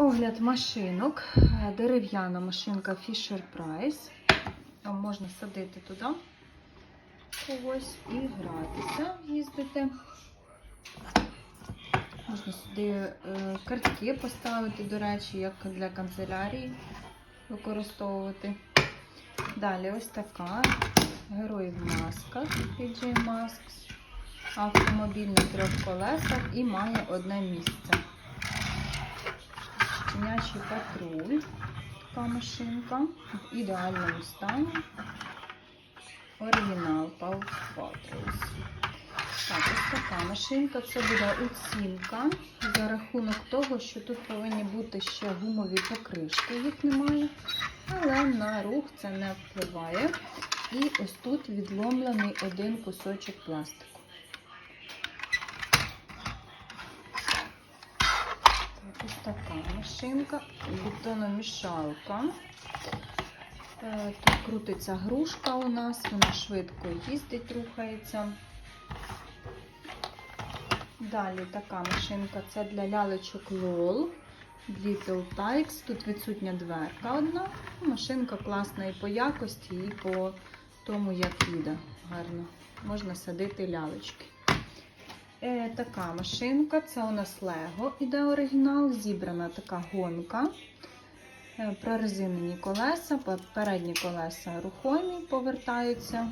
Огляд машинок. Дерев'яна машинка Fisher Price. Там можна садити туди когось і гратися, їздити. Можна сюди е, картки поставити, до речі, як для канцелярії використовувати. Далі ось така герой в масках, PJ Masks. Автомобіль на трьох колесах і має одне місце. Щенячий патруль. Така машинка в ідеальному стані. Оригінал Paw Patrols. Так, ось така машинка. Це буде оцінка за рахунок того, що тут повинні бути ще гумові покришки, їх немає. Але на рух це не впливає. І ось тут відломлений один кусочок пластику. Так, ось така машинка, бетономішалка. Е, Тут крутиться грушка у нас, вона швидко їздить, рухається. Далі така машинка це для лялечок LOL. Little Tykes. Тут відсутня дверка одна. Машинка класна і по якості, і по тому, як їде. Гарно. Можна садити лялечки. Е, така машинка, це у нас Lego іде оригінал, зібрана така гонка. Е, прорезинені колеса, передні колеса рухомі повертаються.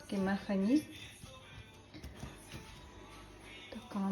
Такий механізм. Така